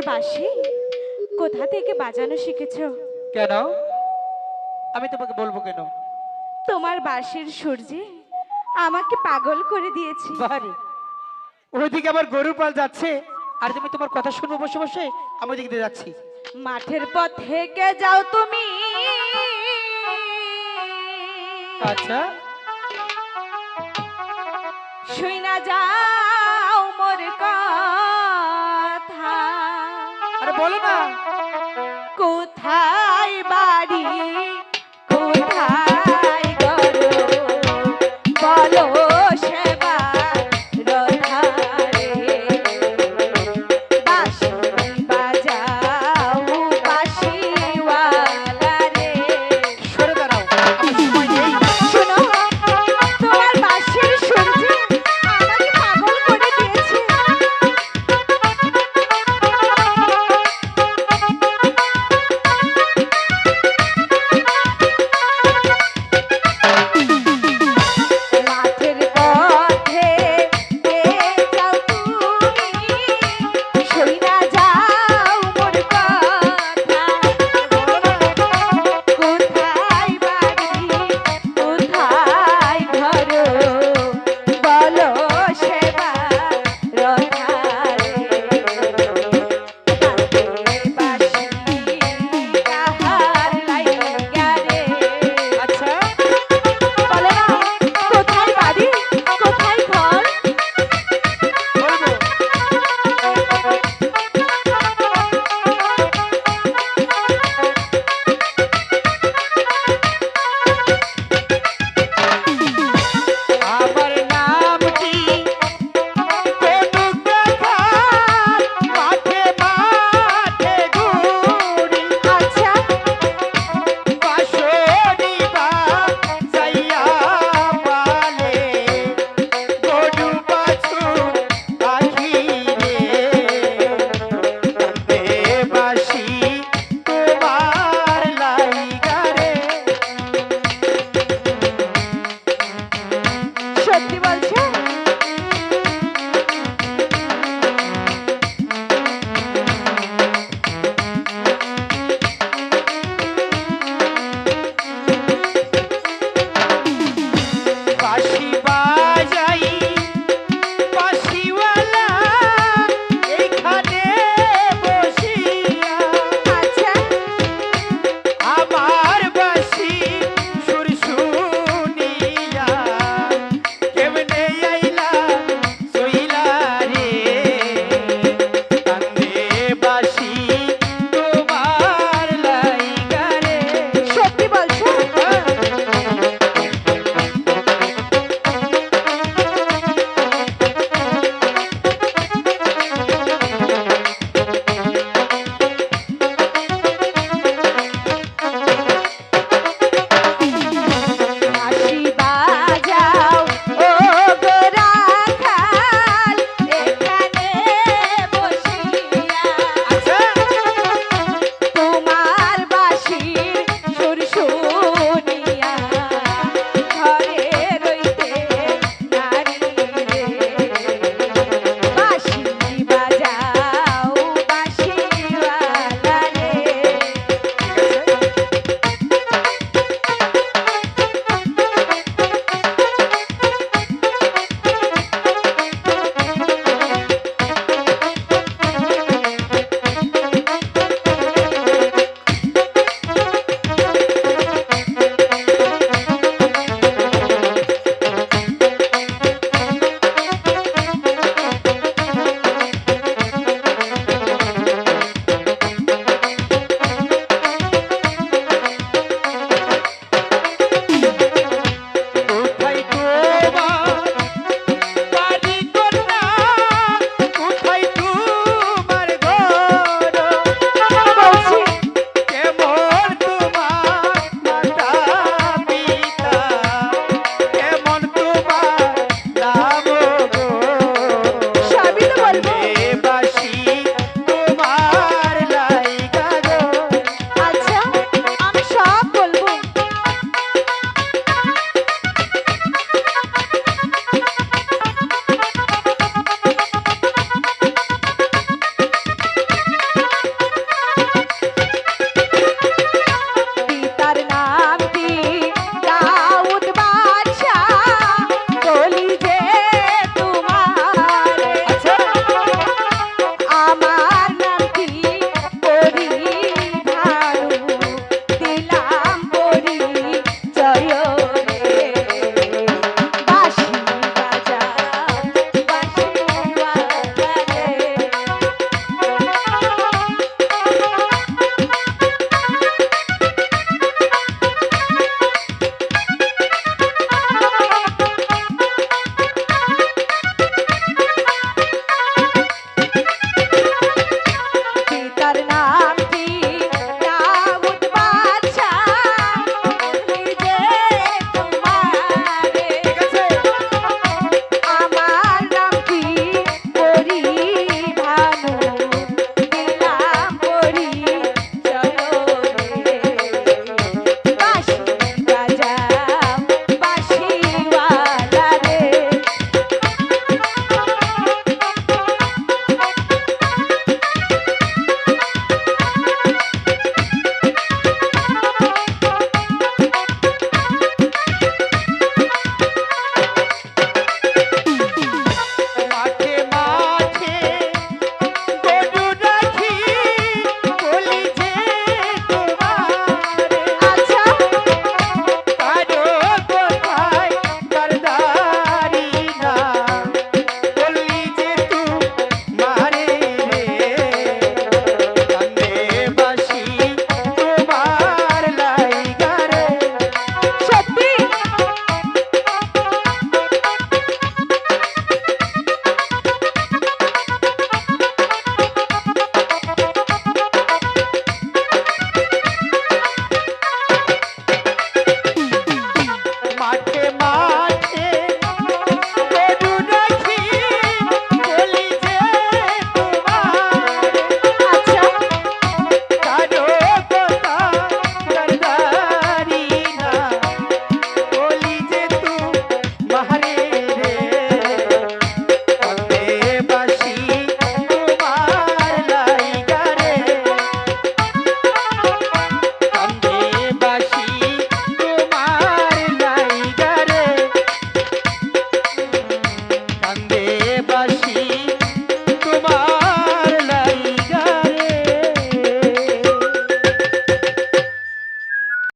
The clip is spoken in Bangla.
তোমার বাঁশি? কোথা থেকে বাজানো শিখেছো? কেন? আমি তোমাকে বলব কেন? তোমার বাঁশির সূর্যে আমাকে পাগল করে দিয়েছে। বারে। ওইদিকে আবার গরুর পাল যাচ্ছে। আর তুমি তোমার কথা শুনব বসে বসে? আমি ওইদিকে দিয়ে যাচ্ছি। মাঠের পথ থেকে যাও তুমি। আচ্ছা। শুই না যাও মোর কথা বলো না।